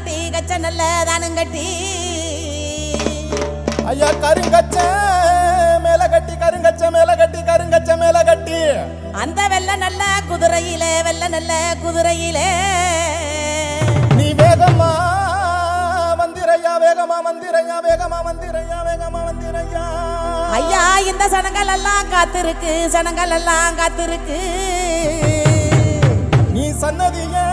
கருங்கட்டி கச்ச நல்ல தானுங்கட்டி ஐயா கருங்கச்ச மேல கட்டி கருங்கச்ச மேல கட்டி கருங்கச்ச மேல கட்டி. அந்த வெள்ள நல்ல குதிரையிலே வெள்ள நல்ல குதிரையிலே. நீ வேகமா மந்திரையா வேகமா மந்திரையா வேகமா மந்திரையா வேகமா மந்திரையா. ஐயா இந்த சனங்கள் எல்லாம் காத்திருக்கு சனங்கள் எல்லாம் காத்திருக்கு. நீ சன்னதியே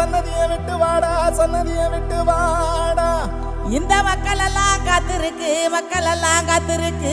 சன்னதியை விட்டு வாடா சன்னதியை விட்டு வாடா. இந்த மக்கள் எல்லாம் காத்திருக்கு மக்கள் எல்லாம் காத்திருக்கு.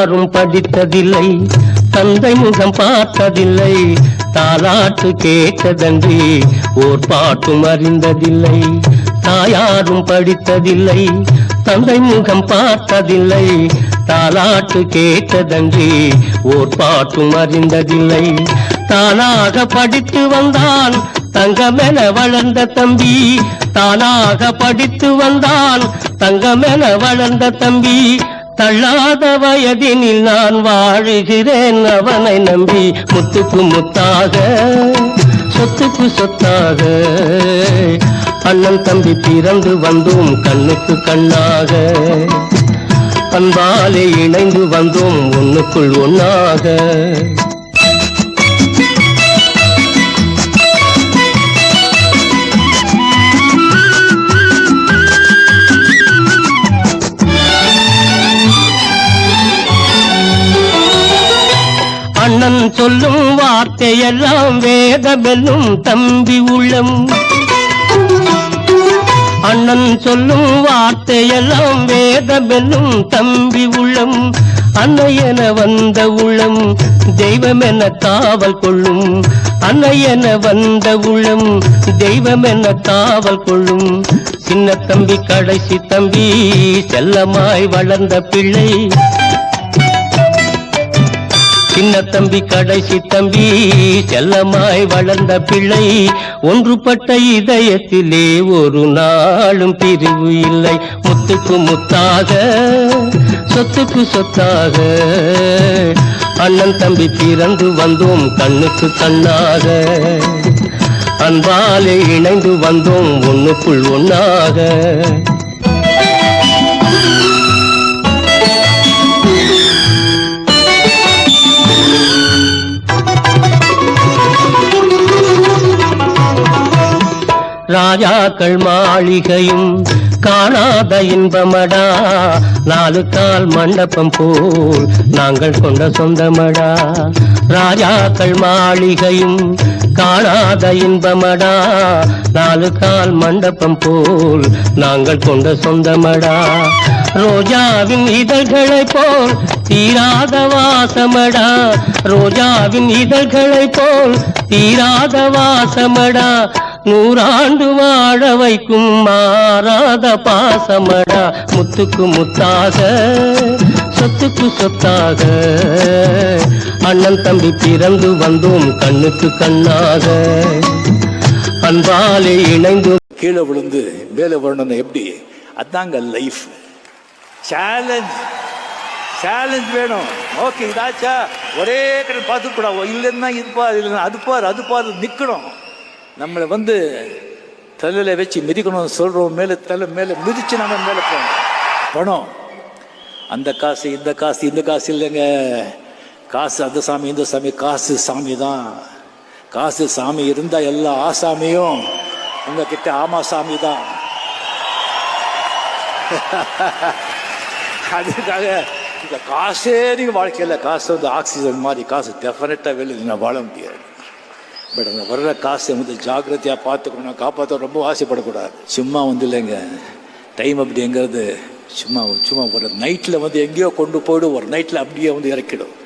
யாரும் படித்ததில்லை தந்தை முகம் பார்த்ததில்லை தாலாட்டு கேட்டதன்றி ஓர் பாட்டும் அறிந்ததில்லை தாயாரும் படித்ததில்லை தந்தை முகம் பார்த்ததில்லை தாலாட்டு கேட்டதன்றி ஓர் பாட்டும் அறிந்ததில்லை. தானாக படித்து வந்தான் தங்கமென வளர்ந்த தம்பி தானாக படித்து வந்தான் தங்கமென வளர்ந்த தம்பி தள்ளாத வயதினில் நான் வாழுகிறேன். அவனை நம்பி முத்துக்கு முத்தாக சொத்துக்கு சொத்தாக. அண்ணன் தம்பி பிறந்து வந்தோம் கண்ணுக்கு கண்ணாக. அன்பாலே இணைந்து வந்தோம் ஒன்னுக்குள் ஒண்ணாக. அண்ணன் சொல்லும் வார்த்தையெல்லாம் வேதமெல்லும் தம்பி உள்ளம். அண்ணன் சொல்லும் வார்த்தையெல்லாம் வேத வெல்லும் தம்பி உள்ளம். அன்னையென வந்த உள்ளம் தெய்வமென காவல் கொள்ளும். அன்னையென வந்த உள்ளம் தெய்வமென காவல் கொள்ளும். சின்ன தம்பி கடைசி தம்பி செல்லமாய் வளர்ந்த பிள்ளை. சின்ன தம்பி கடைசி தம்பி செல்லமாய் வளர்ந்த பிள்ளை. ஒன்றுபட்ட இதயத்திலே ஒரு நாளும் பிரிவு இல்லை. முத்துக்கு முத்தாக சொத்துக்கு சொத்தாக. அண்ணன் தம்பி பிறந்து வந்தோம் கண்ணுக்கு கண்ணாக. அன்பாலே இணைந்து வந்தோம் ஒன்றுக்குள் ஒன்றாக ராஜாக்கள் மாளிகையும் காணாத இன்பமடா. நாலு கால் மண்டபம் போல் நாங்கள் கொண்ட சொந்தமடா. ராஜாக்கள் மாளிகையும் காணாத இன்பமடா. நாலு கால் மண்டபம் போல் நாங்கள் கொண்ட சொந்தமடா. ரோஜாவின் இதழ்களை போல் தீராத வாசமடா. ரோஜாவின் இதழ்களை போல் தீராத வாசமடா. நூறாண்டு வாழ வைக்கும் மாறாத பாசமடா. முத்துக்கு முத்தாக சொத்துக்கு சொத்தாக. அண்ணன் தம்பி பிறந்து வந்தோம் கண்ணுக்கு கண்ணாக. அன்பாலே இணைந்து கீழே விழுந்து மேலே வரணும் எப்படி? அதாங்க லைஃப் சேலஞ்ச் சேலஞ்ச் வேணும். ஓகே இதாச்சா? ஒரே கடை பார்த்துக்கூடாது இல்லைன்னா இது பாரு இல்லைன்னா அது பாரு அது பாரு நிற்கணும் நம்மளை வந்து தலையில் வச்சு மிதிக்கணும் சொல்கிறோம் மேலே தலை மேலே மிதித்து நம்ம மேலே போகணும். பணம். அந்த காசு இந்த காசு இந்த காசு இல்லைங்க. காசு அந்த சாமி இந்த சாமி காசு சாமி தான். காசு சாமி இருந்தால் எல்லா ஆசாமியும் உங்ககிட்ட ஆமா சாமி தான். அதுக்காக இந்த காசே நீங்கள் வாழ்க்கையில் காசு வந்து ஆக்சிஜன் மாதிரி காசு டெஃபினட்டாக வெளியில் நான் வாழ முடியாது. பட் அந்த வர்ற காசை வந்து ஜாக்கிரதையாக பார்த்துக்கணும். காப்பாற்ற ரொம்ப ஆசைப்படக்கூடாது. சும்மா வந்து இல்லைங்க. டைம் அப்படிங்கிறது சும்மா சும்மா ஒரு நைட்டில் வந்து எங்கேயோ கொண்டு போய்டும் ஒரு நைட்டில் அப்படியே வந்து இறக்கிடும்.